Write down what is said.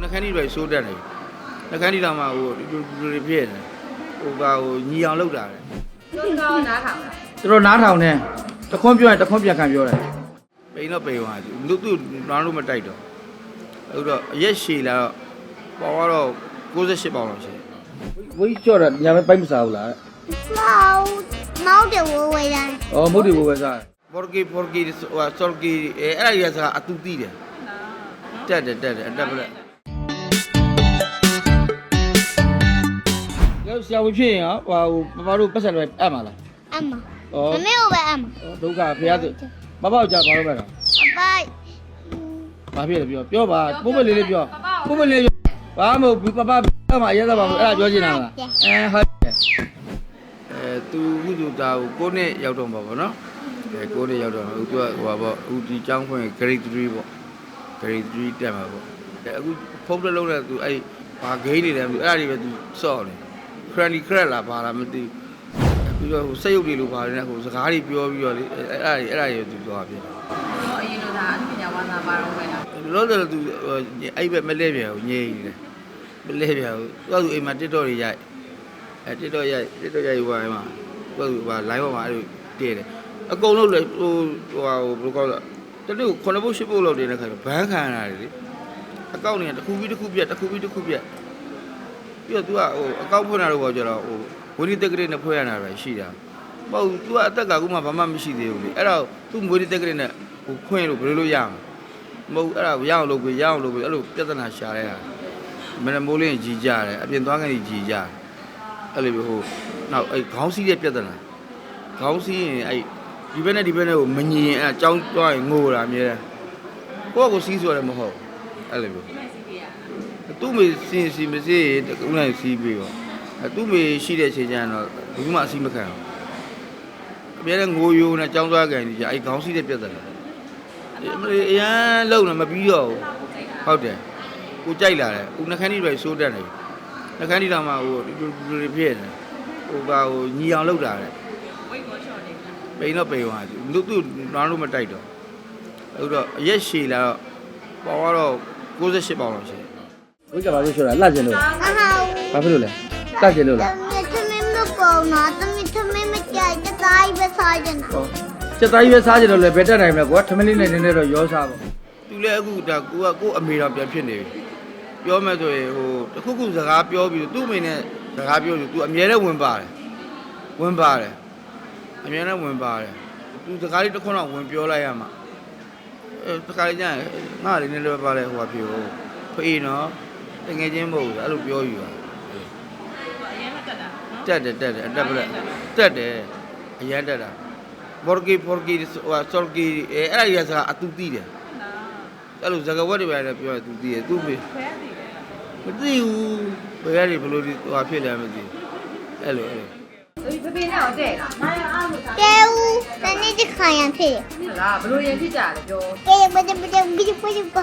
နှခမ်းကြီးပဲရှိုးတက်နေနှခမ်းကြီးတော့မှဟိုလူလူတွေဖြစ်နေဟိုကဟိုညီအောင်လောက်တာလေတော်တော်နားထောင်သူတို့နားထောင်နေတခွန်းပြောရင်တခွန်းပြန်ခံပြောတယ်ပိန်တော့ပိန်သွားသူလူသူနားလို့မတိုက်တော့အခုတော့အရက်ရှည်လာတော့ပေါင်ကတော့68ပေါင်လောက်ရှိတယ်ဝိကျော်တာညာပဲပိုက်မစားဘူးလားမောင်မောင်တဲ့ဝဝရန်အော်မုတ်ဒီဘိုးပဲစားတယ် Porky Porky ဟို Sorky အဲ့အဲ့ရစားအတူတီးတယ်တက်တယ်တက်တယ်အတက်ပလက် ဆရာဝန်ဖြစ်ရင်ဟိုမမတို့ပတ်စံတွေအပ်မှာလားအမဩမမေကိုပဲအမဒုက္ခဖရာသူမပေါ့ကြဘာလို့လဲတော့အပိုင်ဘာဖြစ်လဲပြောပြောပါပုံမလေးလေးပြောပုံမလေးပြောဘာမဟုတ်ဘူးပပပတ်မှာရက်သားပါဘူးအဲ့ဒါပြောချင်တာလားအဲဟုတ်တယ်အဲသူဝိဇ္ဇတာကိုကိုနဲ့ရောက်တော့မှာပေါ့နော်အဲကိုနဲ့ရောက်တော့သူကဟိုပါပေါ့ဦးဒီကျောင်းခွင့် grade 3ပေါ့ grade 3တက်မှာပေါ့အဲအခုဖုန်းတက်လို့လည်းသူအဲ့ဘာဂိမ်းနေတယ်အဲ့ဒါတွေပဲသူစော့နေ cranny crack လာပါလားမသိဘူးပြီးတော့ဟိုစက်ရုပ်တွေလိုပါတယ်ဟိုစကားတွေပြောပြီးတော့လေအဲ့အဲ့ဒါတွေအဲ့ဒါတွေသူသွားပြတယ်တော့အရင်လိုသာအမှုပညာဝါသာပါတော့ပဲလားလောလောဆယ်သူအဲ့ဘက်မလဲပြန်ဘူးငြိမ့်နေတယ်မလဲပြန်ဘူးသူကသူအိမ်မှာ TikTok တွေရိုက်အဲ TikTok ရိုက် TikTok ရိုက်ဟိုအိမ်မှာသူကသူဟာ live ပေါ်မှာအဲ့လိုတည့်တယ်အကုန်လုံးလေဟိုဟိုဟာဘယ်လိုကောလဲတနေ့ကို9ဘုတ်10ဘုတ်လောက်တင်တဲ့ခါကျဘန်းခံရတာလေအကောင့်တွေကတစ်ခုပြီးတစ်ခုပြက်တစ်ခုပြီးတစ်ခုပြက် ပြီးတော့သူကဟိုအကောင့်ဖွင့်တာတော့ပေါ့ကျတော့ဟိုဝိရိတက်ကလေးနဲ့ဖွင့်ရတာပဲရှိတာမဟုတ်သူကအသက်ကအခုမှဘာမှမရှိသေးဘူးလေအဲ့တော့သူဝိရိတက်ကလေးနဲ့ဟိုဖွင့်လို့ဘယ်လိုလုပ်ရမလဲမဟုတ်အဲ့ဒါရအောင်လုပ်ပြီးရအောင်လုပ်ပြီးအဲ့လိုပြဿနာရှာရတာမနမိုးလင်းကြီးကြတယ်အပြင်သွားကနေကြီးကြတယ်အဲ့လိုမျိုးဟိုနောက်အဲ့ခေါင်းစည်းတဲ့ပြဿနာခေါင်းစည်းရင်အဲ့ဒီဘက်နဲ့ဒီဘက်နဲ့ကိုမငြင်အဲ့အကြောင်းသွားရင်ငိုတာအမြဲတမ်းကိုယ့်ကိုယ်စီးဆိုရတယ်မဟုတ်အဲ့လိုမျိုး သူ့မေစင်စီမစီဦးနိုင်စီးပြီးတော့အဲ့သူ့မေရှိတဲ့ချိန်ကျရင်တော့ဘူးမှအစီမခံအောင်အမြဲတမ်းငိုယိုးနဲ့ကြောင်းသွားကြရင်ဒီအဲ့ခေါင်းစည်းတဲ့ပြဿနာအမလေးအရန်လုံနေမပြီးတော့ဘူးဟုတ်တယ်ကိုကြိုက်လာတယ်ဦးနှခမ်းကြီးတွေစိုးတက်နေနှခမ်းကြီးတောင်မှဟိုလူလူတွေပြည့်နေဟိုကဟိုညီအောင်လောက်တာတယ်ဝိတ်ကိုချော်နေကပိန်တော့ပိန်သွားတယ်လူသူနားလို့မတိုက်တော့အဲ့တော့အရက်ရှည်လာတော့ပေါ်တော့68ပေါင်လောက်ရှိတယ် ဝိကဘာလို့ဆိုတာလှကျင်လို့လားမဟုတ်ဘူးဘာဖြစ်လို့လဲလှကျင်လို့လားသမီးမပေါ်တော့သမီးသမီးမကြိုက်တဲ့တိုင်းပဲစားကြတာဟုတ်စက်သားကြီးပဲစားကြတော့လေဘယ်တက်နိုင်မလဲကွာထမင်းလေးနဲ့နည်းနည်းတော့ရောစားပေါ့သူလည်းအခုဒါကိုကကို့အမေတော်ပြန်ဖြစ်နေပြီပြောမယ်ဆိုရင်ဟိုတခုခုစကားပြောပြီးသူ့အမေနဲ့စကားပြောပြီးသူအမြဲတမ်းဝင်ပါတယ်ဝင်ပါတယ်အမြဲတမ်းဝင်ပါတယ်သူစကားလေးတစ်ခွန်းတော့ဝင်ပြောလိုက်ရမှာအဲစကားလေးကျရင်ငါလေးနဲ့လည်းပါလဲဟိုပါပြေဟိုဖေးနော် တကယ်ချင်းမဟုတ်ဘူးအဲ့လိုပြောอยู่อ่ะအရင်မတက်တာနော်တက်တယ်တက်တယ်အတက်ပလက်တက်တယ်အရင်တက်တာ Borgi Borgi ဟို Solgi အဲ့အဲ့ရစားအတူတီးတယ်အဲ့လိုဇကဝတ်တွေပဲပြောတယ်သူတီးတယ်သူ့မေဘယ်တီးလဲမသိဘူးဘယ်ကနေဘလို့ဒီဟိုဖြစ်လဲမသိဘူးအဲ့လိုအဲ့လိုဒီပပင်းတော့တဲ့လားမရအောင်လို့ကဲဦးတနေ့တစ်ခါရံဖြစ်ရဟုတ်လားဘလို့ရံဖြစ်ကြတယ်ပြောကဲမတမတမပြီးပြီးပါ